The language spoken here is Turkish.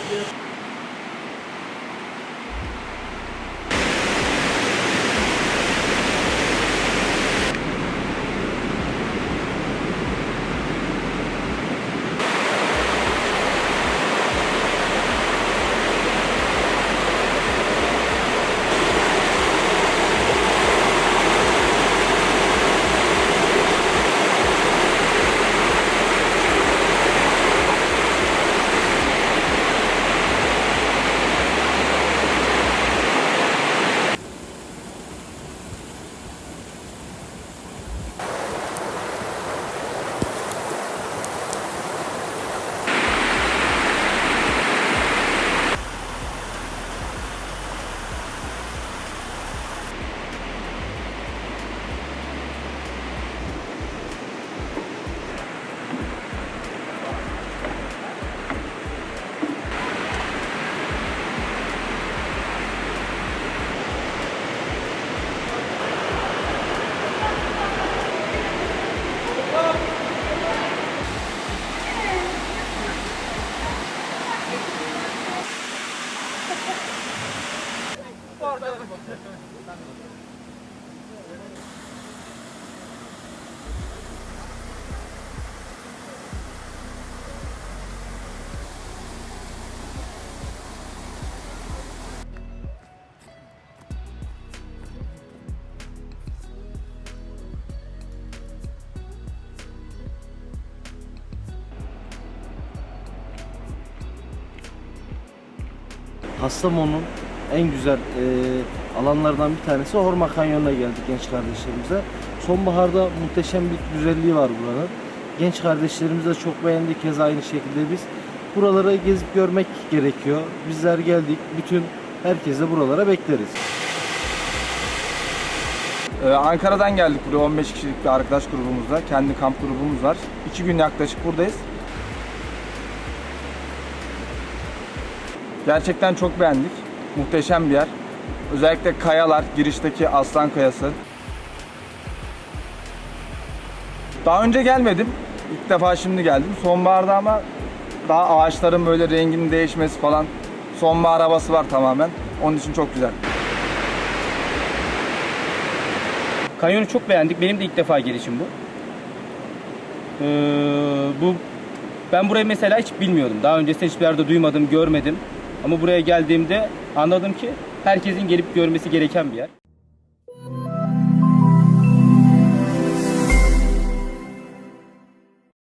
দিয়ে Kastamonu'nun en güzel e, alanlardan bir tanesi Horma Kanyonu'na geldik genç kardeşlerimize. Sonbaharda muhteşem bir güzelliği var buranın. Genç kardeşlerimiz de çok beğendi. Keza aynı şekilde biz. Buraları gezip görmek gerekiyor. Bizler geldik. Bütün herkese buralara bekleriz. Ee, Ankara'dan geldik buraya 15 kişilik bir arkadaş grubumuzla. Kendi kamp grubumuz var. 2 gün yaklaşık buradayız. Gerçekten çok beğendik. Muhteşem bir yer. Özellikle kayalar, girişteki Aslan Kayası. Daha önce gelmedim. İlk defa şimdi geldim. Sonbaharda ama daha ağaçların böyle renginin değişmesi falan. Sonbahar havası var tamamen. Onun için çok güzel. Kanyonu çok beğendik. Benim de ilk defa gelişim bu. Ee, bu ben burayı mesela hiç bilmiyordum. Daha öncesinde hiçbir yerde duymadım, görmedim. Ama buraya geldiğimde anladım ki herkesin gelip görmesi gereken bir yer.